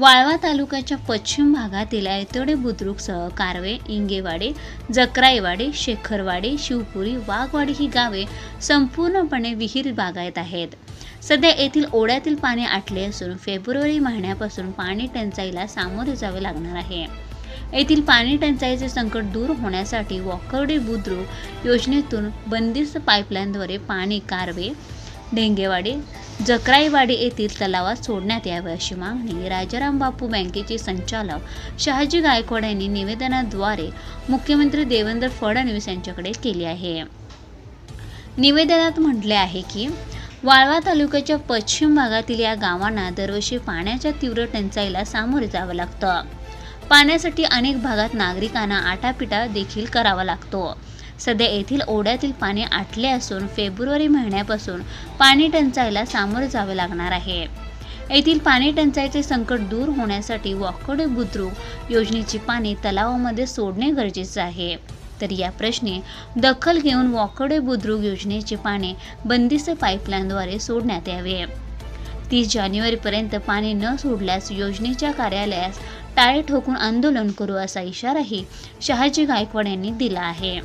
वाळवा तालुक्याच्या पश्चिम भागातील ऐतोडे बुद्रुकसह कारवे इंगेवाडे जकराईवाडे शेखरवाडी शिवपुरी वाघवाडी ही गावे संपूर्णपणे विहीर बागायत आहेत. सध्या येथील ओढ्यातील पाणी आटले असून फेब्रुवारी महिन्यापासून पाणी टंचाईला सामोरे जावे लागणार आहे. येथील पाणी टंचाईचे संकट दूर होण्यासाठी वॉकर्डे बुद्रुक योजनेतून बंदिस्त पाईपलाईनद्वारे पाणी कारवे ढेंगेवाडी जकराईवाडी येथील तलावात सोडण्यात यावे अशी मागणी राजाराम बापू बँकेचे संचालक शहाजी गायकवाड यांनी निवेदनाद्वारे मुख्यमंत्री देवेंद्र फडणवीस यांच्याकडे केली आहे. निवेदनात म्हटले आहे की वाळवा तालुक्याच्या पश्चिम भागातील या गावांना दरवर्षी पाण्याच्या तीव्र टंचाईला सामोरे जावं लागतं. पाण्यासाठी अनेक भागात नागरिकांना आटापिटा देखील करावा लागतो. सध्या येथील ओढ्यातील पाणी आटले असून फेब्रुवारी महिन्यापासून पाणी टंचाईला सामोरे जावे लागणार आहे. येथील पाणी टंचाईचे संकट दूर होण्यासाठी वाकोडे बुद्रुक योजनेची पाणी तलावामध्ये सोडणे गरजेचे आहे. तर या प्रश्नी दखल घेऊन वाकोडे बुद्रुक योजनेचे पाणी बंदिस्त पाईपलाईनद्वारे सोडण्यात यावे. तीस जानेवारीपर्यंत पाणी न सोडल्यास योजनेच्या कार्यालयास टाळे ठोकून आंदोलन करू असा इशाराही शहाजी गायकवाड यांनी दिला आहे.